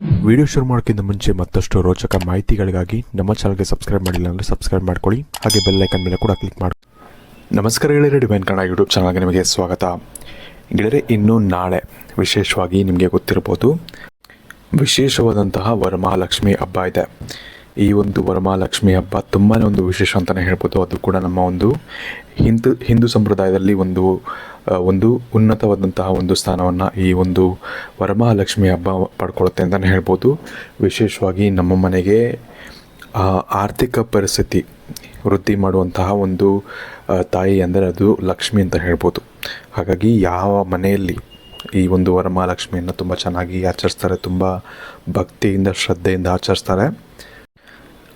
Video ಶುರು ಮಾಡೋಕ್ಕಿಂತ ಮುಂಚೆ ಮತ್ತಷ್ಟು ರೋಚಕ ಮಾಹಿತಿಗಳಿಗಾಗಿ ನಮ್ಮ ಚಾನಲ್ಗೆ ಸಬ್ಸ್ಕ್ರೈಬ್ ಮಾಡಿಲ್ಲ ಅಂದರೆ ಸಬ್ಸ್ಕ್ರೈಬ್ ಮಾಡ್ಕೊಳ್ಳಿ. ಹಾಗೆ ಬೆಲ್ ಐಕನ್ ಮೇಲೆ ಕೂಡ ಕ್ಲಿಕ್ ಮಾಡಿ. ನಮಸ್ಕಾರ ಗೆಳೆಯರೆ, ಡಿವೈನ್ ಕನ್ನಡ ಯೂಟ್ಯೂಬ್ ಚಾನಲ್ಗೆ ನಿಮಗೆ ಸ್ವಾಗತ. ಗೆಳೆಯರೆ, ಇನ್ನು ನಾಳೆ ವಿಶೇಷವಾಗಿ ನಿಮಗೆ ಗೊತ್ತಿರ್ಬೋದು ವಿಶೇಷವಾದಂತಹ ವರಮಹಾಲಕ್ಷ್ಮಿ ಹಬ್ಬ ಇದೆ. ಈ ಒಂದು ವರಮಹಾಲಕ್ಷ್ಮಿ ಹಬ್ಬ ತುಂಬಾ ಒಂದು ವಿಶೇಷ ಅಂತಲೇ ಹೇಳ್ಬೋದು. ಅದು ಕೂಡ ನಮ್ಮ ಒಂದು ಹಿಂದೂ ಹಿಂದೂ ಸಂಪ್ರದಾಯದಲ್ಲಿ ಒಂದು ಒಂದು ಉನ್ನತವಾದಂತಹ ಒಂದು ಸ್ಥಾನವನ್ನು ಈ ಒಂದು ವರಮಹಾಲಕ್ಷ್ಮಿ ಹಬ್ಬ ಪಡ್ಕೊಳ್ಳುತ್ತೆ ಅಂತಲೇ ಹೇಳ್ಬೋದು. ವಿಶೇಷವಾಗಿ ನಮ್ಮ ಮನೆಗೆ ಆರ್ಥಿಕ ಪರಿಸ್ಥಿತಿ ವೃದ್ಧಿ ಮಾಡುವಂತಹ ಒಂದು ತಾಯಿ ಅಂದರೆ ಅದು ಲಕ್ಷ್ಮಿ ಅಂತ ಹೇಳ್ಬೋದು. ಹಾಗಾಗಿ ಯಾವ ಮನೆಯಲ್ಲಿ ಈ ಒಂದು ವರಮಹಾಲಕ್ಷ್ಮಿಯನ್ನು ತುಂಬ ಚೆನ್ನಾಗಿ ಆಚರಿಸ್ತಾರೆ, ತುಂಬ ಭಕ್ತಿಯಿಂದ, ಶ್ರದ್ಧೆಯಿಂದ ಆಚರಿಸ್ತಾರೆ,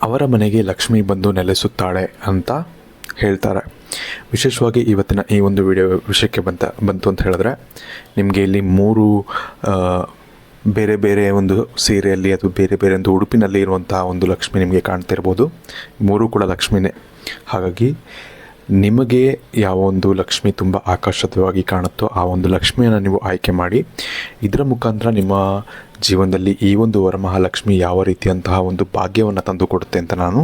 ಅವರ ಮನೆಗೆ ಲಕ್ಷ್ಮಿ ಬಂದು ನೆಲೆಸುತ್ತಾಳೆ ಅಂತ ಹೇಳ್ತಾರೆ. ವಿಶೇಷವಾಗಿ ಇವತ್ತಿನ ಈ ಒಂದು ವಿಡಿಯೋ ವಿಷಯಕ್ಕೆ ಬಂತ, ಬಂತು ಅಂತ ಹೇಳಿದ್ರೆ, ನಿಮಗೆ ಇಲ್ಲಿ ಮೂರು ಬೇರೆ ಬೇರೆ ಒಂದು ಸೀರೆಯಲ್ಲಿ ಅಥವಾ ಬೇರೆ ಬೇರೆ ಒಂದು ಉಡುಪಿನಲ್ಲಿ ಇರುವಂತಹ ಒಂದು ಲಕ್ಷ್ಮಿ ನಿಮಗೆ ಕಾಣ್ತಿರ್ಬೋದು ಮೂರು ಕೂಡ ಲಕ್ಷ್ಮಿನೇ. ಹಾಗಾಗಿ ನಿಮಗೆ ಯಾವ ಒಂದು ಲಕ್ಷ್ಮಿ ತುಂಬ ಆಕರ್ಷಕವಾಗಿ ಕಾಣುತ್ತೋ ಆ ಒಂದು ಲಕ್ಷ್ಮಿಯನ್ನು ನೀವು ಆಯ್ಕೆ ಮಾಡಿ, ಇದರ ಮುಖಾಂತರ ನಿಮ್ಮ ಜೀವನದಲ್ಲಿ ಈ ಒಂದು ವರಮಹಾಲಕ್ಷ್ಮಿ ಯಾವ ರೀತಿಯಂತಹ ಒಂದು ಭಾಗ್ಯವನ್ನು ತಂದು ಕೊಡುತ್ತೆ ಅಂತ ನಾನು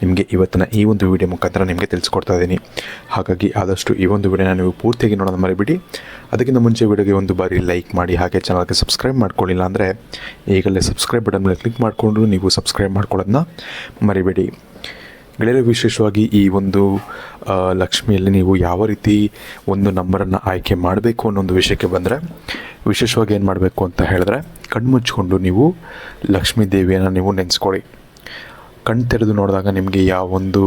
ನಿಮಗೆ ಇವತ್ತಿನ ಈ ಒಂದು ವಿಡಿಯೋ ಮುಖಾಂತರ ನಿಮಗೆ ತಿಳಿಸ್ಕೊಡ್ತಾ ಇದ್ದೀನಿ. ಹಾಗಾಗಿ ಆದಷ್ಟು ಈ ಒಂದು ವಿಡಿಯೋನ ನೀವು ಪೂರ್ತಿಯಾಗಿ ನೋಡೋದು ಮರಿಬಿಡಿ. ಅದಕ್ಕಿಂತ ಮುಂಚೆ ವಿಡಿಯೋಗೆ ಒಂದು ಬಾರಿ ಲೈಕ್ ಮಾಡಿ, ಹಾಗೆ ಚಾನಲ್ಗೆ ಸಬ್ಸ್ಕ್ರೈಬ್ ಮಾಡ್ಕೊಳ್ಳಿಲ್ಲ ಅಂದರೆ ಈಗಲೇ ಸಬ್ಸ್ಕ್ರೈಬ್ ಬಟನ್ ಮೇಲೆ ಕ್ಲಿಕ್ ಮಾಡಿಕೊಂಡು ನೀವು ಸಬ್ಸ್ಕ್ರೈಬ್ ಮಾಡ್ಕೊಳ್ಳೋದನ್ನ ಮರಿಬೇಡಿ. ಗೆಳೆಯರು, ವಿಶೇಷವಾಗಿ ಈ ಒಂದು ಲಕ್ಷ್ಮಿಯಲ್ಲಿ ನೀವು ಯಾವ ರೀತಿ ಒಂದು ನಂಬರನ್ನು ಆಯ್ಕೆ ಮಾಡಬೇಕು ಅನ್ನೋ ಒಂದು ವಿಷಯಕ್ಕೆ ಬಂದರೆ ವಿಶೇಷವಾಗಿ ಏನು ಮಾಡಬೇಕು ಅಂತ ಹೇಳಿದ್ರೆ ಕಣ್ಮುಚ್ಕೊಂಡು ನೀವು ಲಕ್ಷ್ಮೀ ದೇವಿಯನ್ನು ನೀವು ನೆನೆಸ್ಕೊಳ್ಳಿ. ಕಣ್ ತೆರೆದು ನೋಡಿದಾಗ ನಿಮಗೆ ಯಾವೊಂದು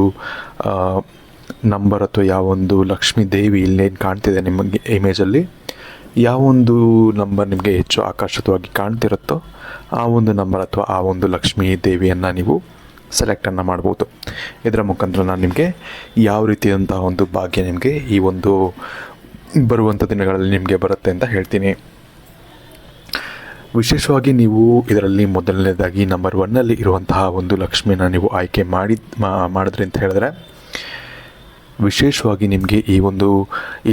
ನಂಬರ್ ಅಥವಾ ಯಾವೊಂದು ಲಕ್ಷ್ಮೀ ದೇವಿ ಇಲ್ಲೇನು ಕಾಣ್ತಿದೆ ನಿಮಗೆ ಇಮೇಜಲ್ಲಿ ಯಾವೊಂದು ನಂಬರ್ ನಿಮಗೆ ಹೆಚ್ಚು ಆಕರ್ಷಿತವಾಗಿ ಕಾಣ್ತಿರುತ್ತೋ ಆ ಒಂದು ನಂಬರ್ ಅಥವಾ ಆ ಒಂದು ಲಕ್ಷ್ಮೀ ದೇವಿಯನ್ನು ನೀವು ಸೆಲೆಕ್ಟನ್ನು ಮಾಡ್ಬೋದು. ಇದರ ಮುಖಾಂತರ ನಾನು ನಿಮಗೆ ಯಾವ ರೀತಿಯಾದಂತಹ ಒಂದು ಭಾಗ್ಯ ನಿಮಗೆ ಈ ಒಂದು ಬರುವಂಥ ದಿನಗಳಲ್ಲಿ ನಿಮಗೆ ಬರುತ್ತೆ ಅಂತ ಹೇಳ್ತೀನಿ. ವಿಶೇಷವಾಗಿ ನೀವು ಇದರಲ್ಲಿ ಮೊದಲನೇದಾಗಿ ನಂಬರ್ ಒನ್ನಲ್ಲಿ ಇರುವಂತಹ ಒಂದು ಲಕ್ಷ್ಮಿನ ನೀವು ಆಯ್ಕೆ ಮಾಡಿ ಮಾಡಿದ್ರಿ ಅಂತ ಹೇಳಿದ್ರೆ, ವಿಶೇಷವಾಗಿ ನಿಮಗೆ ಈ ಒಂದು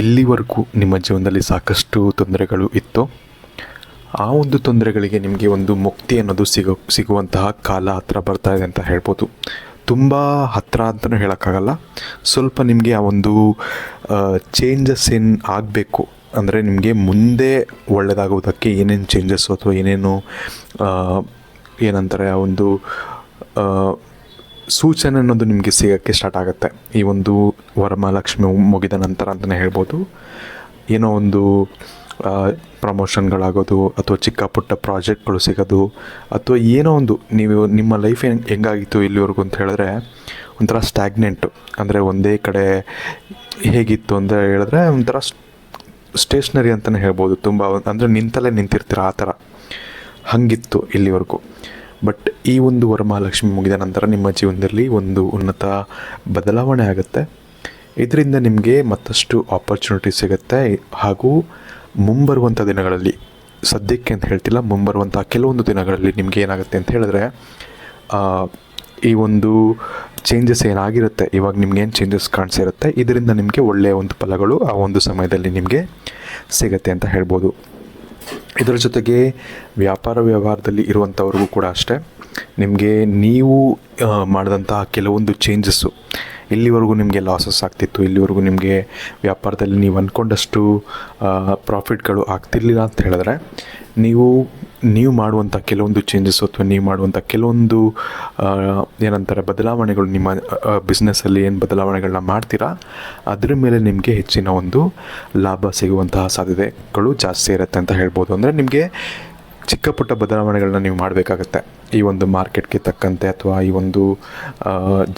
ಇಲ್ಲಿವರೆಗೂ ನಿಮ್ಮ ಜೀವನದಲ್ಲಿ ಸಾಕಷ್ಟು ತೊಂದರೆಗಳು ಇತ್ತು. ಆ ಒಂದು ತೊಂದರೆಗಳಿಗೆ ನಿಮಗೆ ಒಂದು ಮುಕ್ತಿ ಅನ್ನೋದು ಸಿಗೋ, ಸಿಗುವಂತಹ ಕಾಲ ಹತ್ರ ಬರ್ತಾ ಇದೆ ಅಂತ ಹೇಳ್ಬೋದು. ತುಂಬ ಹತ್ತಿರ ಅಂತಲೂ ಹೇಳೋಕ್ಕಾಗಲ್ಲ. ಸ್ವಲ್ಪ ನಿಮಗೆ ಆ ಒಂದು ಚೇಂಜಸ್ ಏನು ಆಗಬೇಕು. ಅಂದರೆ ನಿಮಗೆ ಮುಂದೆ ಒಳ್ಳೆಯದಾಗುವುದಕ್ಕೆ ಏನೇನು ಚೇಂಜಸ್ಸು ಅಥವಾ ಏನೇನು ಏನಂತಾರೆ, ಆ ಒಂದು ಸೂಚನೆ ಅನ್ನೋದು ನಿಮಗೆ ಸಿಗೋಕ್ಕೆ ಸ್ಟಾರ್ಟ್ ಆಗುತ್ತೆ. ಈ ಒಂದು ವರಮಹಾಲಕ್ಷ್ಮಿ ಮುಗಿದ ನಂತರ ಅಂತಲೇ ಹೇಳ್ಬೋದು. ಏನೋ ಒಂದು ಪ್ರಮೋಷನ್ಗಳಾಗೋದು ಅಥವಾ ಚಿಕ್ಕ ಪುಟ್ಟ ಪ್ರಾಜೆಕ್ಟ್ಗಳು ಸಿಗೋದು ಅಥವಾ ಏನೋ ಒಂದು, ನೀವು ನಿಮ್ಮ ಲೈಫ್ ಹೆಂಗೆ, ಹೆಂಗಾಗಿತ್ತು ಇಲ್ಲಿವರೆಗೂ ಅಂತ ಹೇಳಿದ್ರೆ ಒಂಥರ ಸ್ಟ್ಯಾಗ್ನೆಂಟು ಅಂದರೆ ಒಂದೇ ಕಡೆ ಹೇಗಿತ್ತು ಅಂತ ಹೇಳಿದ್ರೆ ಒಂಥರ ಸ್ಟೇಷ್ನರಿ ಅಂತಲೇ ಹೇಳ್ಬೋದು. ತುಂಬ ಅಂದರೆ ನಿಂತಲೇ ನಿಂತಿರ್ತೀರ ಆ ಥರ. ಹಾಗಿತ್ತು ಇಲ್ಲಿವರೆಗೂ. ಬಟ್ ಈ ಒಂದು ವರಮಹಾಲಕ್ಷ್ಮಿ ಮುಗಿದ ನಂತರ ನಿಮ್ಮ ಜೀವನದಲ್ಲಿ ಒಂದು ಉನ್ನತ ಬದಲಾವಣೆ ಆಗುತ್ತೆ. ಇದರಿಂದ ನಿಮಗೆ ಮತ್ತಷ್ಟು ಆಪರ್ಚುನಿಟಿ ಸಿಗುತ್ತೆ. ಹಾಗೂ ಮುಂಬರುವಂಥ ದಿನಗಳಲ್ಲಿ, ಸದ್ಯಕ್ಕೆ ಅಂತ ಹೇಳ್ತಿಲ್ಲ ಮುಂಬರುವಂಥ ಕೆಲವೊಂದು ದಿನಗಳಲ್ಲಿ ನಿಮಗೆ ಏನಾಗುತ್ತೆ ಅಂತ ಹೇಳಿದ್ರೆ ಈ ಒಂದು ಚೇಂಜಸ್ ಏನಾಗಿರುತ್ತೆ? ಇವಾಗ ನಿಮ್ಗೆ ಏನು ಚೇಂಜಸ್ ಕಾಣಿಸಿರುತ್ತೆ? ಇದರಿಂದ ನಿಮಗೆ ಒಳ್ಳೆಯ ಒಂದು ಫಲಗಳು ಆ ಒಂದು ಸಮಯದಲ್ಲಿ ನಿಮಗೆ ಸಿಗತ್ತೆ ಅಂತ ಹೇಳ್ಬೋದು. ಇದರ ಜೊತೆಗೆ ವ್ಯಾಪಾರ ವ್ಯವಹಾರದಲ್ಲಿ ಇರುವಂಥವ್ರಿಗೂ ಕೂಡ ಅಷ್ಟೇ, ನಿಮಗೆ ನೀವು ಮಾಡಿದಂತಹ ಕೆಲವೊಂದು ಚೇಂಜಸ್ಸು ಇಲ್ಲಿವರೆಗೂ ನಿಮಗೆ ಲಾಸಸ್ ಆಗ್ತಿತ್ತು, ಇಲ್ಲಿವರೆಗೂ ನಿಮಗೆ ವ್ಯಾಪಾರದಲ್ಲಿ ನೀವು ಅಂದ್ಕೊಂಡಷ್ಟು ಪ್ರಾಫಿಟ್ಗಳು ಆಗ್ತಿರ್ಲಿಲ್ಲ ಅಂತ ಹೇಳಿದ್ರೆ, ನೀವು ನೀವು ಮಾಡುವಂಥ ಕೆಲವೊಂದು ಚೇಂಜಸ್ ಅಥವಾ ನೀವು ಮಾಡುವಂಥ ಕೆಲವೊಂದು ಏನಂತಾರೆ, ಬದಲಾವಣೆಗಳು ನಿಮ್ಮ ಬಿಸ್ನೆಸ್ಸಲ್ಲಿ ಏನು ಬದಲಾವಣೆಗಳನ್ನ ಮಾಡ್ತೀರಾ, ಅದ್ರ ಮೇಲೆ ನಿಮಗೆ ಹೆಚ್ಚಿನ ಒಂದು ಲಾಭ ಸಿಗುವಂತಹ ಸಾಧ್ಯತೆಗಳು ಜಾಸ್ತಿ ಇರುತ್ತೆ ಅಂತ ಹೇಳ್ಬೋದು. ಅಂದರೆ ನಿಮಗೆ ಚಿಕ್ಕ ಪುಟ್ಟ ಬದಲಾವಣೆಗಳನ್ನ ನೀವು ಮಾಡಬೇಕಾಗತ್ತೆ. ಈ ಒಂದು ಮಾರ್ಕೆಟ್ಗೆ ತಕ್ಕಂತೆ ಅಥವಾ ಈ ಒಂದು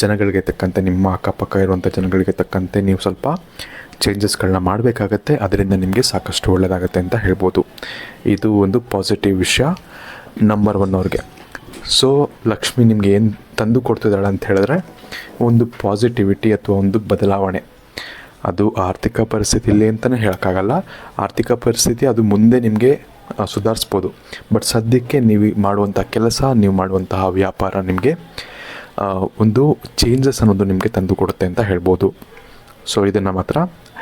ಜನಗಳಿಗೆ ತಕ್ಕಂತೆ, ನಿಮ್ಮ ಅಕ್ಕಪಕ್ಕ ಇರುವಂಥ ಜನಗಳಿಗೆ ತಕ್ಕಂತೆ ನೀವು ಸ್ವಲ್ಪ ಚೇಂಜಸ್ಗಳನ್ನ ಮಾಡಬೇಕಾಗತ್ತೆ. ಅದರಿಂದ ನಿಮಗೆ ಸಾಕಷ್ಟು ಒಳ್ಳೆಯದಾಗತ್ತೆ ಅಂತ ಹೇಳ್ಬೋದು. ಇದು ಒಂದು ಪಾಸಿಟಿವ್ ವಿಷಯ. ನಂಬರ್ ಒನ್ ಅವ್ರಿಗೆ. ಸೊ ಲಕ್ಷ್ಮಿ ನಿಮಗೆ ಏನು ತಂದು ಕೊಡ್ತಿದ್ದಾಳೆ ಅಂತ ಹೇಳಿದ್ರೆ, ಒಂದು ಪಾಸಿಟಿವಿಟಿ ಅಥವಾ ಒಂದು ಬದಲಾವಣೆ. ಅದು ಆರ್ಥಿಕ ಪರಿಸ್ಥಿತಿ ಇಲ್ಲಿ ಅಂತಲೇ ಹೇಳೋಕ್ಕಾಗಲ್ಲ. ಆರ್ಥಿಕ ಪರಿಸ್ಥಿತಿ ಅದು ಮುಂದೆ ನಿಮಗೆ ಸುಧಾರಿಸ್ಬೋದು. ಬಟ್ ಸದ್ಯಕ್ಕೆ ನೀವು ಮಾಡುವಂಥ ಕೆಲಸ, ನೀವು ಮಾಡುವಂತಹ ವ್ಯಾಪಾರ ನಿಮಗೆ ಒಂದು ಚೇಂಜಸ್ ಅನ್ನೋದು ನಿಮಗೆ ತಂದು ಕೊಡುತ್ತೆ ಅಂತ ಹೇಳ್ಬೋದು. ಸೊ ಇದನ್ನು ಮಾತ್ರ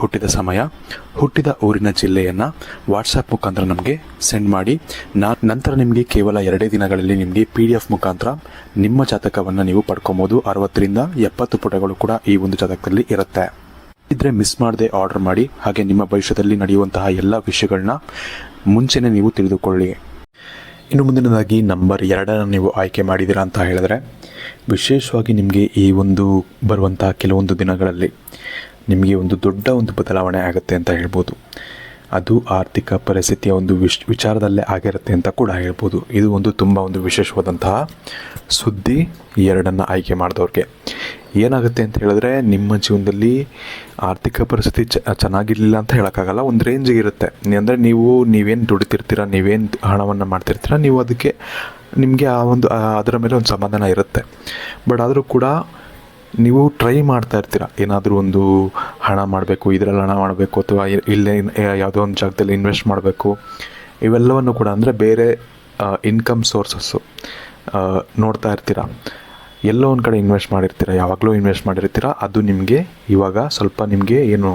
ಹುಟ್ಟಿದ ಸಮಯ, ಹುಟ್ಟಿದ ಊರಿನ ಜಿಲ್ಲೆಯನ್ನು ವಾಟ್ಸಪ್ ಮುಖಾಂತರ ನಮಗೆ ಸೆಂಡ್ ಮಾಡಿ. ನಾ ನಂತರ ನಿಮಗೆ ಕೇವಲ ಎರಡೇ ದಿನಗಳಲ್ಲಿ ನಿಮಗೆ ಪಿ ಡಿ ಎಫ್ ಮುಖಾಂತರ ನಿಮ್ಮ ಜಾತಕವನ್ನು ನೀವು ಪಡ್ಕೊಬೋದು. ಅರವತ್ತರಿಂದ ಎಪ್ಪತ್ತು ಪುಟಗಳು ಕೂಡ ಈ ಒಂದು ಜಾತಕದಲ್ಲಿ ಇರುತ್ತೆ. ಇದ್ರೆ ಮಿಸ್ ಮಾಡದೆ ಆರ್ಡರ್ ಮಾಡಿ. ಹಾಗೆ ನಿಮ್ಮ ಭವಿಷ್ಯದಲ್ಲಿ ನಡೆಯುವಂತಹ ಎಲ್ಲ ವಿಷಯಗಳನ್ನ ಮುಂಚೆನೇ ನೀವು ತಿಳಿದುಕೊಳ್ಳಿ. ಇನ್ನು ಮುಂದಿನದಾಗಿ ನಂಬರ್ ಎರಡನ್ನು ನೀವು ಆಯ್ಕೆ ಮಾಡಿದ್ದೀರಾ ಅಂತ ಹೇಳಿದ್ರೆ, ವಿಶೇಷವಾಗಿ ನಿಮಗೆ ಈ ಒಂದು ಬರುವಂತಹ ಕೆಲವೊಂದು ದಿನಗಳಲ್ಲಿ ನಿಮಗೆ ಒಂದು ದೊಡ್ಡ ಒಂದು ಬದಲಾವಣೆ ಆಗುತ್ತೆ ಅಂತ ಹೇಳ್ಬೋದು. ಅದು ಆರ್ಥಿಕ ಪರಿಸ್ಥಿತಿಯ ಒಂದು ವಿಶ್, ವಿಚಾರದಲ್ಲೇ ಆಗಿರುತ್ತೆ ಅಂತ ಕೂಡ ಹೇಳ್ಬೋದು. ಇದು ಒಂದು ತುಂಬ ಒಂದು ವಿಶೇಷವಾದಂತಹ ಸುದ್ದಿ ಎರಡನ್ನು ಆಯ್ಕೆ ಮಾಡಿದವ್ರಿಗೆ. ಏನಾಗುತ್ತೆ ಅಂತ ಹೇಳಿದ್ರೆ, ನಿಮ್ಮ ಜೀವನದಲ್ಲಿ ಆರ್ಥಿಕ ಪರಿಸ್ಥಿತಿ ಚ, ಚೆನ್ನಾಗಿರಲಿಲ್ಲ ಅಂತ ಹೇಳೋಕ್ಕಾಗಲ್ಲ, ಒಂದು ರೇಂಜಿಗೆ ಇರುತ್ತೆ. ಅಂದರೆ ನೀವು, ನೀವೇನು ದುಡಿತಿರ್ತೀರ, ನೀವೇನು ಹಣವನ್ನು ಮಾಡ್ತಿರ್ತೀರ, ನೀವು ಅದಕ್ಕೆ ನಿಮಗೆ ಆ ಒಂದು ಅದರ ಮೇಲೆ ಒಂದು ಸಮಾಧಾನ ಇರುತ್ತೆ. ಬಟ್ ಆದರೂ ಕೂಡ ನೀವು ಟ್ರೈ ಮಾಡ್ತಾ ಇರ್ತೀರ? ಏನಾದರೂ ಒಂದು ಹಣ ಮಾಡಬೇಕು, ಇದರಲ್ಲಿ ಹಣ ಮಾಡಬೇಕು, ಅಥವಾ ಇಲ್ಲೇ ಯಾವುದೋ ಒಂದು ಜಾಗದಲ್ಲಿ ಇನ್ವೆಸ್ಟ್ ಮಾಡಬೇಕು. ಇವೆಲ್ಲವನ್ನು ಕೂಡ ಅಂದರೆ ಬೇರೆ ಇನ್ಕಮ್ ಸೋರ್ಸಸ್ಸು ನೋಡ್ತಾ ಇರ್ತೀರ? ಎಲ್ಲೋ ಒಂದು ಕಡೆ ಇನ್ವೆಸ್ಟ್ ಮಾಡಿರ್ತೀರ? ಯಾವಾಗಲೂ ಇನ್ವೆಸ್ಟ್ ಮಾಡಿರ್ತೀರ? ಅದು ನಿಮಗೆ ಇವಾಗ ಸ್ವಲ್ಪ ನಿಮಗೆ ಏನು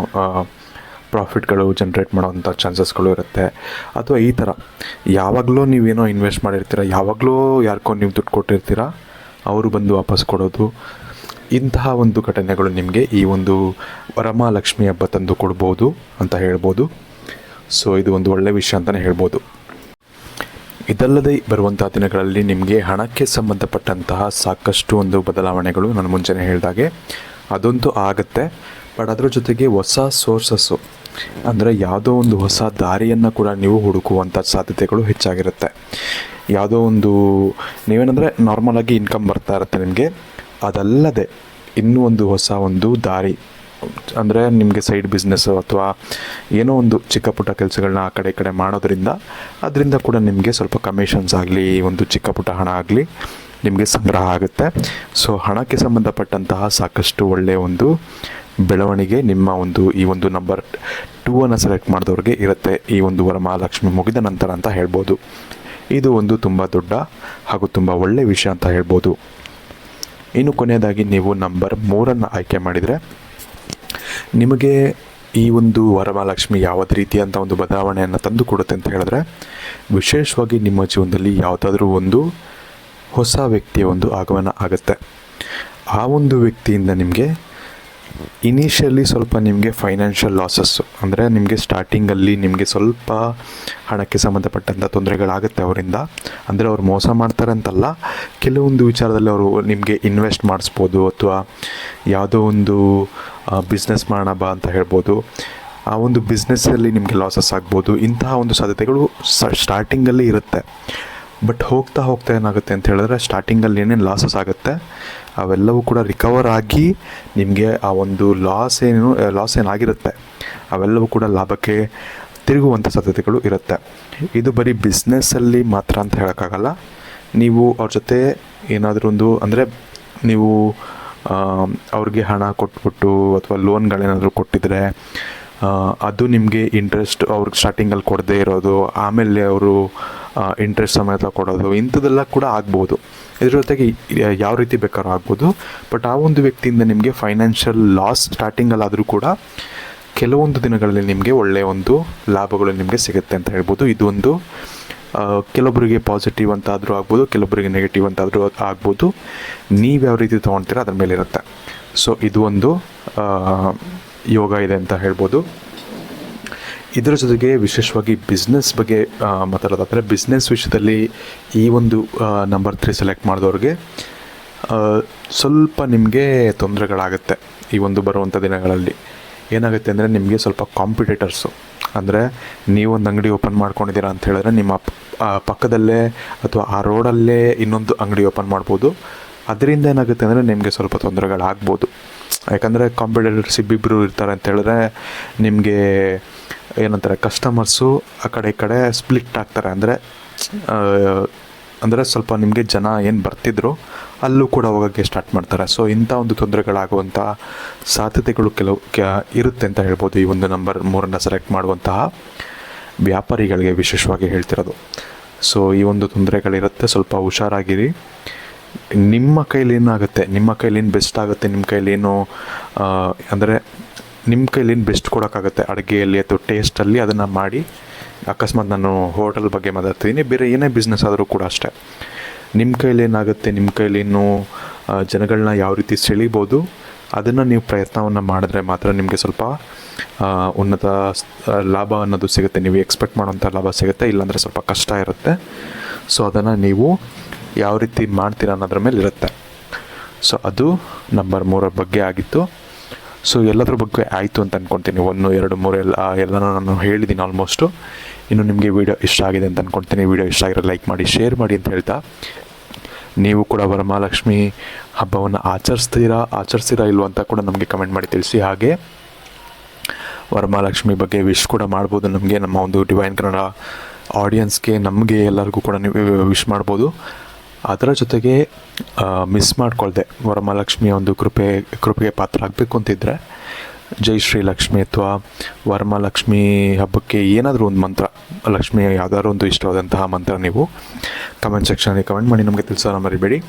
ಪ್ರಾಫಿಟ್ಗಳು ಜನ್ರೇಟ್ ಮಾಡೋವಂಥ ಚಾನ್ಸಸ್ಗಳು ಇರುತ್ತೆ. ಅಥವಾ ಈ ಥರ ಯಾವಾಗಲೂ ನೀವೇನೋ ಇನ್ವೆಸ್ಟ್ ಮಾಡಿರ್ತೀರ? ಯಾವಾಗಲೂ ಯಾರಿಗೋ ನೀವು ದುಡ್ಡು ಕೊಟ್ಟಿರ್ತೀರ? ಅವರು ಬಂದು ವಾಪಸ್ ಕೊಡೋದು. ಇಂತಹ ಒಂದು ಘಟನೆಗಳು ನಿಮಗೆ ಈ ಒಂದು ವರಮಹಾಲಕ್ಷ್ಮಿ ಹಬ್ಬ ತಂದು ಕೊಡ್ಬೋದು ಅಂತ ಹೇಳ್ಬೋದು. ಸೊ ಇದು ಒಂದು ಒಳ್ಳೆಯ ವಿಷಯ ಅಂತಲೇ ಹೇಳ್ಬೋದು. ಇದಲ್ಲದೆ ಬರುವಂತಹ ದಿನಗಳಲ್ಲಿ ನಿಮಗೆ ಹಣಕ್ಕೆ ಸಂಬಂಧಪಟ್ಟಂತಹ ಸಾಕಷ್ಟು ಒಂದು ಬದಲಾವಣೆಗಳು ನಾನು ಮುಂಚೆನೇ ಹೇಳಿದಾಗೆ. ಅದಂತೂ ಆಗುತ್ತೆ. ಬಟ್ ಅದರ ಜೊತೆಗೆ ಹೊಸ ಸೋರ್ಸಸ್ಸು ಅಂದರೆ ಯಾವುದೋ ಒಂದು ಹೊಸ ದಾರಿಯನ್ನು ಕೂಡ ನೀವು ಹುಡುಕುವಂಥ ಸಾಧ್ಯತೆಗಳು ಹೆಚ್ಚಾಗಿರುತ್ತೆ. ಯಾವುದೋ ಒಂದು ನೀವೇನಂದರೆ ನಾರ್ಮಲಾಗಿ ಇನ್ಕಮ್ ಬರ್ತಾ ಇರುತ್ತೆ ನಿಮಗೆ. ಅದಲ್ಲದೆ ಇನ್ನೂ ಒಂದು ಹೊಸ ಒಂದು ದಾರಿ. ಅಂದರೆ ನಿಮಗೆ ಸೈಡ್ ಬಿಸ್ನೆಸ್ಸು ಅಥವಾ ಏನೋ ಒಂದು ಚಿಕ್ಕ ಪುಟ್ಟ ಕೆಲಸಗಳನ್ನ ಆ ಕಡೆ ಈ ಕಡೆ ಮಾಡೋದ್ರಿಂದ ಅದರಿಂದ ಕೂಡ ನಿಮಗೆ ಸ್ವಲ್ಪ ಕಮಿಷನ್ಸ್ ಆಗಲಿ, ಒಂದು ಚಿಕ್ಕ ಪುಟ್ಟ ಹಣ ಆಗಲಿ ನಿಮಗೆ ಸಂಗ್ರಹ ಆಗುತ್ತೆ. ಸೊ ಹಣಕ್ಕೆ ಸಂಬಂಧಪಟ್ಟಂತಹ ಸಾಕಷ್ಟು ಒಳ್ಳೆಯ ಒಂದು ಬೆಳವಣಿಗೆ ನಿಮ್ಮ ಒಂದು ಈ ಒಂದು ನಂಬರ್ ಟೂ ಅನ್ನು ಸೆಲೆಕ್ಟ್ ಮಾಡಿದವ್ರಿಗೆ ಇರುತ್ತೆ ಈ ಒಂದು ವರಮಹಾಲಕ್ಷ್ಮಿ ಮುಗಿದ ನಂತರ ಅಂತ ಹೇಳ್ಬೋದು. ಇದು ಒಂದು ತುಂಬ ದೊಡ್ಡ ಹಾಗೂ ತುಂಬ ಒಳ್ಳೆಯ ವಿಷಯ ಅಂತ ಹೇಳ್ಬೋದು. ಇನ್ನು ಕೊನೆಯದಾಗಿ ನೀವು ನಂಬರ್ ಮೂರನ್ನು ಆಯ್ಕೆ ಮಾಡಿದರೆ ನಿಮಗೆ ಈ ಒಂದು ವರಮಹಾಲಕ್ಷ್ಮಿ ಯಾವುದೇ ರೀತಿಯಂಥ ಒಂದು ಬದಲಾವಣೆಯನ್ನು ತಂದು ಕೊಡುತ್ತೆ ಅಂತ ಹೇಳಿದ್ರೆ, ವಿಶೇಷವಾಗಿ ನಿಮ್ಮ ಜೀವನದಲ್ಲಿ ಯಾವುದಾದ್ರೂ ಒಂದು ಹೊಸ ವ್ಯಕ್ತಿಯ ಒಂದು ಆಗಮನ ಆಗುತ್ತೆ. ಆ ಒಂದು ವ್ಯಕ್ತಿಯಿಂದ ನಿಮಗೆ ಇನಿಷಿಯಲಿ ಸ್ವಲ್ಪ ನಿಮಗೆ ಫೈನಾನ್ಷಿಯಲ್ ಲಾಸಸ್ಸು ಅಂದರೆ ನಿಮಗೆ ಸ್ಟಾರ್ಟಿಂಗಲ್ಲಿ ನಿಮಗೆ ಸ್ವಲ್ಪ ಹಣಕ್ಕೆ ಸಂಬಂಧಪಟ್ಟಂಥ ತೊಂದರೆಗಳಾಗುತ್ತೆ ಅವರಿಂದ. ಅಂದರೆ ಅವ್ರು ಮೋಸ ಮಾಡ್ತಾರೆ ಅಂತಲ್ಲ, ಕೆಲವೊಂದು ವಿಚಾರದಲ್ಲಿ ಅವರು ನಿಮಗೆ ಇನ್ವೆಸ್ಟ್ ಮಾಡಿಸ್ಬೋದು ಅಥವಾ ಯಾವುದೋ ಒಂದು ಬಿಸ್ನೆಸ್ ಮಾಡೋಣ ಬಾ ಅಂತ ಹೇಳ್ಬೋದು. ಆ ಒಂದು ಬಿಸ್ನೆಸ್ಸಲ್ಲಿ ನಿಮಗೆ ಲಾಸಸ್ ಆಗ್ಬೋದು. ಇಂತಹ ಒಂದು ಸಾಧ್ಯತೆಗಳು ಸ್ಟಾರ್ಟಿಂಗಲ್ಲಿ ಇರುತ್ತೆ. ಬಟ್ ಹೋಗ್ತಾ ಹೋಗ್ತಾ ಏನಾಗುತ್ತೆ ಅಂತ ಹೇಳಿದ್ರೆ ಸ್ಟಾರ್ಟಿಂಗಲ್ಲಿ ಏನೇನು ಲಾಸಸ್ ಆಗುತ್ತೆ, ಅವೆಲ್ಲವೂ ಕೂಡ ರಿಕವರ್ ಆಗಿ ನಿಮಗೆ ಆ ಒಂದು ಲಾಸ್ ಏನು ಲಾಸ್ ಏನಾಗಿರುತ್ತೆ, ಅವೆಲ್ಲವೂ ಕೂಡ ಲಾಭಕ್ಕೆ ತಿರುಗುವಂಥ ಸಾಧ್ಯತೆಗಳು ಇರುತ್ತೆ. ಇದು ಬರೀ ಬಿಸ್ನೆಸ್ಸಲ್ಲಿ ಮಾತ್ರ ಅಂತ ಹೇಳೋಕ್ಕಾಗಲ್ಲ. ನೀವು ಅವ್ರ ಜೊತೆ ಏನಾದರೂ ಒಂದು ಅಂದರೆ ನೀವು ಅವ್ರಿಗೆ ಹಣ ಕೊಟ್ಬಿಟ್ಟು ಅಥವಾ ಲೋನ್ಗಳೇನಾದರೂ ಕೊಟ್ಟಿದ್ರೆ ಅದು ನಿಮಗೆ ಇಂಟ್ರೆಸ್ಟ್ ಅವ್ರಿಗೆ ಸ್ಟಾರ್ಟಿಂಗಲ್ಲಿ ಕೊಡದೇ ಇರೋದು, ಆಮೇಲೆ ಅವರು ಇಂಟ್ರೆಸ್ಟ್ ಸಮೇತ ಕೊಡೋದು, ಇಂಥದ್ದೆಲ್ಲ ಕೂಡ ಆಗ್ಬೋದು. ಇದ್ರ ಜೊತೆಗೆ ಯಾವ ರೀತಿ ಬೇಕಾದ್ರೂ ಆಗ್ಬೋದು. ಬಟ್ ಆ ಒಂದು ವ್ಯಕ್ತಿಯಿಂದ ನಿಮಗೆ ಫೈನಾನ್ಷಿಯಲ್ ಲಾಸ್ ಸ್ಟಾರ್ಟಿಂಗಲ್ಲಾದರೂ ಕೂಡ ಕೆಲವೊಂದು ದಿನಗಳಲ್ಲಿ ನಿಮಗೆ ಒಳ್ಳೆಯ ಒಂದು ಲಾಭಗಳು ನಿಮಗೆ ಸಿಗುತ್ತೆ ಅಂತ ಹೇಳ್ಬೋದು. ಇದೊಂದು ಕೆಲವೊಬ್ಬರಿಗೆ ಪಾಸಿಟಿವ್ ಅಂತಾದರೂ ಆಗ್ಬೋದು ಕೆಲವೊಬ್ಬರಿಗೆ ನೆಗೆಟಿವ್ ಅಂತಾದರೂ ಆಗ್ಬೋದು. ನೀವು ಯಾವ ರೀತಿ ತೊಗೊಳ್ತೀರ ಅದ್ರ ಮೇಲೆ ಇರುತ್ತೆ ಸೊ ಇದು ಒಂದು ಯೋಗ ಇದೆ ಅಂತ ಹೇಳ್ಬೋದು. ಇದರ ಜೊತೆಗೆ ವಿಶೇಷವಾಗಿ ಬಿಸ್ನೆಸ್ ಬಗ್ಗೆ ಮಾತಾಡೋದಾದರೆ ಬಿಸ್ನೆಸ್ ವಿಷಯದಲ್ಲಿ ಈ ಒಂದು ನಂಬರ್ ತ್ರೀ ಸೆಲೆಕ್ಟ್ ಮಾಡಿದವ್ರಿಗೆ ಸ್ವಲ್ಪ ನಿಮಗೆ ತೊಂದರೆಗಳಾಗುತ್ತೆ ಈ ಒಂದು ಬರುವಂಥ ದಿನಗಳಲ್ಲಿ. ಏನಾಗುತ್ತೆ ಅಂದರೆ ನಿಮಗೆ ಸ್ವಲ್ಪ ಕಾಂಪಿಟೇಟರ್ಸು ಅಂದರೆ ನೀವೊಂದು ಅಂಗಡಿ ಓಪನ್ ಮಾಡ್ಕೊಂಡಿದ್ದೀರಾ ಅಂತ ಹೇಳಿದ್ರೆ ನಿಮ್ಮ ಪಕ್ಕದಲ್ಲೇ ಅಥವಾ ಆ ರೋಡಲ್ಲೇ ಇನ್ನೊಂದು ಅಂಗಡಿ ಓಪನ್ ಮಾಡ್ಬೋದು. ಅದರಿಂದ ಏನಾಗುತ್ತೆ ಅಂದರೆ ನಿಮಗೆ ಸ್ವಲ್ಪ ತೊಂದರೆಗಳಾಗ್ಬೋದು. ಯಾಕಂದರೆ ಕಾಂಪಿಟೇಟರ್ಸ್ ಇಬ್ಬಿಬ್ಬರು ಇರ್ತಾರೆ ಅಂತ ಹೇಳಿದ್ರೆ ನಿಮಗೆ ಏನಂತಾರೆ ಕಸ್ಟಮರ್ಸು ಆ ಕಡೆ ಈ ಕಡೆ ಸ್ಪ್ಲಿಟ್ ಆಗ್ತಾರೆ. ಅಂದರೆ ಅಂದರೆ ಸ್ವಲ್ಪ ನಿಮಗೆ ಜನ ಏನು ಬರ್ತಿದ್ರು ಅಲ್ಲೂ ಕೂಡ ಹೋಗೋಕ್ಕೆ ಸ್ಟಾರ್ಟ್ ಮಾಡ್ತಾರೆ. ಸೊ ಇಂಥ ಒಂದು ತೊಂದರೆಗಳಾಗುವಂಥ ಸಾಧ್ಯತೆಗಳು ಕೆಲವು ಇರುತ್ತೆ ಅಂತ ಹೇಳ್ಬೋದು ಈ ಒಂದು ನಂಬರ್ ಮೂರನ್ನು ಸೆಲೆಕ್ಟ್ ಮಾಡುವಂತಹ ವ್ಯಾಪಾರಿಗಳಿಗೆ ವಿಶೇಷವಾಗಿ ಹೇಳ್ತಿರೋದು. ಸೊ ಈ ಒಂದು ತೊಂದರೆಗಳಿರುತ್ತೆ. ಸ್ವಲ್ಪ ಹುಷಾರಾಗಿರಿ. ನಿಮ್ಮ ಕೈಲಿ ಏನಾಗುತ್ತೆ? ನಿಮ್ಮ ಕೈಲಿ ಏನು ಬೆಸ್ಟ್ ಆಗುತ್ತೆ? ನಿಮ್ಮ ಕೈಲಿ ಏನು ಅಂದರೆ ನಿಮ್ಮ ಕೈಲಿ ಏನು ಬೆಸ್ಟ್ ಕೊಡೋಕ್ಕಾಗುತ್ತೆ? ಅಡುಗೆಯಲ್ಲಿ ಅಥವಾ ಟೇಸ್ಟಲ್ಲಿ ಅದನ್ನು ಮಾಡಿ ಅಕಸ್ಮಾತ್ ನಾನು ಹೋಟೆಲ್ ಬಗ್ಗೆ ಮಾತಾಡ್ತಿದ್ದೀನಿ ಬೇರೆ ಏನೇ ಬಿಸ್ನೆಸ್ ಆದರೂ ಕೂಡ ಅಷ್ಟೇ. ನಿಮ್ಮ ಕೈಲಿ ಏನಾಗುತ್ತೆ? ನಿಮ್ಮ ಕೈಲಿ ಇನ್ನೂ ಜನಗಳನ್ನ ಯಾವ ರೀತಿ ಸೆಳಿಬೋದು? ಅದನ್ನು ನೀವು ಪ್ರಯತ್ನವನ್ನು ಮಾಡಿದ್ರೆ ಮಾತ್ರ ನಿಮಗೆ ಸ್ವಲ್ಪ ಉನ್ನತ ಲಾಭ ಅನ್ನೋದು ಸಿಗುತ್ತೆ. ನೀವು ಎಕ್ಸ್ಪೆಕ್ಟ್ ಮಾಡೋಂಥ ಲಾಭ ಸಿಗುತ್ತೆ. ಇಲ್ಲಾಂದರೆ ಸ್ವಲ್ಪ ಕಷ್ಟ ಇರುತ್ತೆ. ಸೊ ಅದನ್ನು ನೀವು ಯಾವ ರೀತಿ ಮಾಡ್ತೀರಾ ಅನ್ನೋದ್ರ ಮೇಲೆ ಇರುತ್ತೆ. ಸೊ ಅದು ನಂಬರ್ ಮೂರರ ಬಗ್ಗೆ ಆಗಿತ್ತು. ಸೊ ಎಲ್ಲದ್ರ ಬಗ್ಗೆ ಆಯಿತು ಅಂತ ಅಂದ್ಕೊಳ್ತೀನಿ ಒಂದು, ಎರಡು, ಮೂರು, ಎಲ್ಲ ಎಲ್ಲನೂ ನಾನು ಹೇಳಿದ್ದೀನಿ ಆಲ್ಮೋಸ್ಟು ಇನ್ನು ನಿಮಗೆ ವೀಡಿಯೋ ಇಷ್ಟ ಆಗಿದೆ ಅಂತ ಅಂದ್ಕೊಳ್ತೀನಿ ವೀಡಿಯೋ ಇಷ್ಟ ಆಗಿರೋ ಲೈಕ್ ಮಾಡಿ ಶೇರ್ ಮಾಡಿ ಅಂತ ಹೇಳ್ತಾ. ನೀವು ಕೂಡ ವರಮಹಾಲಕ್ಷ್ಮಿ ಹಬ್ಬವನ್ನು ಆಚರಿಸ್ತೀರಾ ಆಚರಿಸ್ತೀರಾ ಇಲ್ವೋ ಅಂತ ಕೂಡ ನಮಗೆ ಕಮೆಂಟ್ ಮಾಡಿ ತಿಳಿಸಿ. ಹಾಗೆ ವರಮಹಾಲಕ್ಷ್ಮಿ ಬಗ್ಗೆ ವಿಶ್ ಕೂಡ ಮಾಡ್ಬೋದು ನಮಗೆ. ನಮ್ಮ ಒಂದು ಡಿವೈನ್ ಕನ್ನಡ ಆಡಿಯನ್ಸ್ಗೆ ನಮಗೆ ಎಲ್ಲರಿಗೂ ಕೂಡ ನೀವು ವಿಶ್ ಮಾಡ್ಬೋದು. ಅದರ ಜೊತೆಗೆ ಮಿಸ್ ಮಾಡ್ಕೊಳ್ದೆ. ವರಮಹಾಲಕ್ಷ್ಮಿಯ ಒಂದು ಕೃಪೆ, ಕೃಪೆಗೆ ಪಾತ್ರ ಆಗಬೇಕು ಅಂತಿದ್ದರೆ ಜೈ ಶ್ರೀ ಲಕ್ಷ್ಮಿ ಅಥವಾ ವರಮಹಾಲಕ್ಷ್ಮಿ ಹಬ್ಬಕ್ಕೆ ಏನಾದರೂ ಒಂದು ಮಂತ್ರ, ಲಕ್ಷ್ಮಿ ಯಾವ್ದಾದ್ರು ಒಂದು ಇಷ್ಟವಾದಂತಹ ಮಂತ್ರ ನೀವು ಕಮೆಂಟ್ ಸೆಕ್ಷನಲ್ಲಿ ಕಮೆಂಟ್ ಮಾಡಿ, ನಮಗೆ ತಿಳಿಸೋಣ ಮರಿಬೇಡಿ.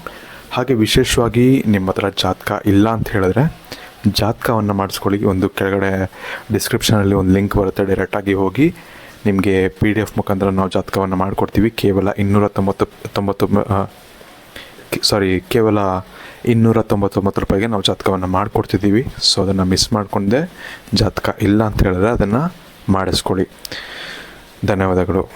ಹಾಗೆ ವಿಶೇಷವಾಗಿ ನಿಮ್ಮ ಹತ್ರ ಜಾತಕ ಇಲ್ಲ ಅಂತ ಹೇಳಿದ್ರೆ, ಜಾತಕವನ್ನು ಮಾಡಿಸ್ಕೊಳ್ಳಿ. ಒಂದು ಕೆಳಗಡೆ ಡಿಸ್ಕ್ರಿಪ್ಷನಲ್ಲಿ ಒಂದು ಲಿಂಕ್ ಬರುತ್ತೆ ಡೈರೆಕ್ಟಾಗಿ ಹೋಗಿ. ನಿಮಗೆ ಪಿ ಡಿ ಎಫ್ ಮುಖಾಂತರ ನಾವು ಜಾತಕವನ್ನು ಮಾಡಿಕೊಡ್ತೀವಿ. ಕೇವಲ ಇನ್ನೂರ ತೊಂಬತ್ತು ತೊಂಬತ್ತು ಸಾರಿ ಕೇವಲ ಇನ್ನೂರ ತೊಂಬತ್ತೊಂಬತ್ತು ರೂಪಾಯಿಗೆ ನಾವು ಜಾತಕವನ್ನು ಮಾಡಿಕೊಡ್ತಿದ್ದೀವಿ. ಸೊ ಅದನ್ನು ಮಿಸ್ ಮಾಡಿಕೊಂಡೆ. ಜಾತಕ ಇಲ್ಲ ಅಂತ ಹೇಳಿದ್ರೆ ಅದನ್ನು ಮಾಡಿಸ್ಕೊಳ್ಳಿ. ಧನ್ಯವಾದಗಳು.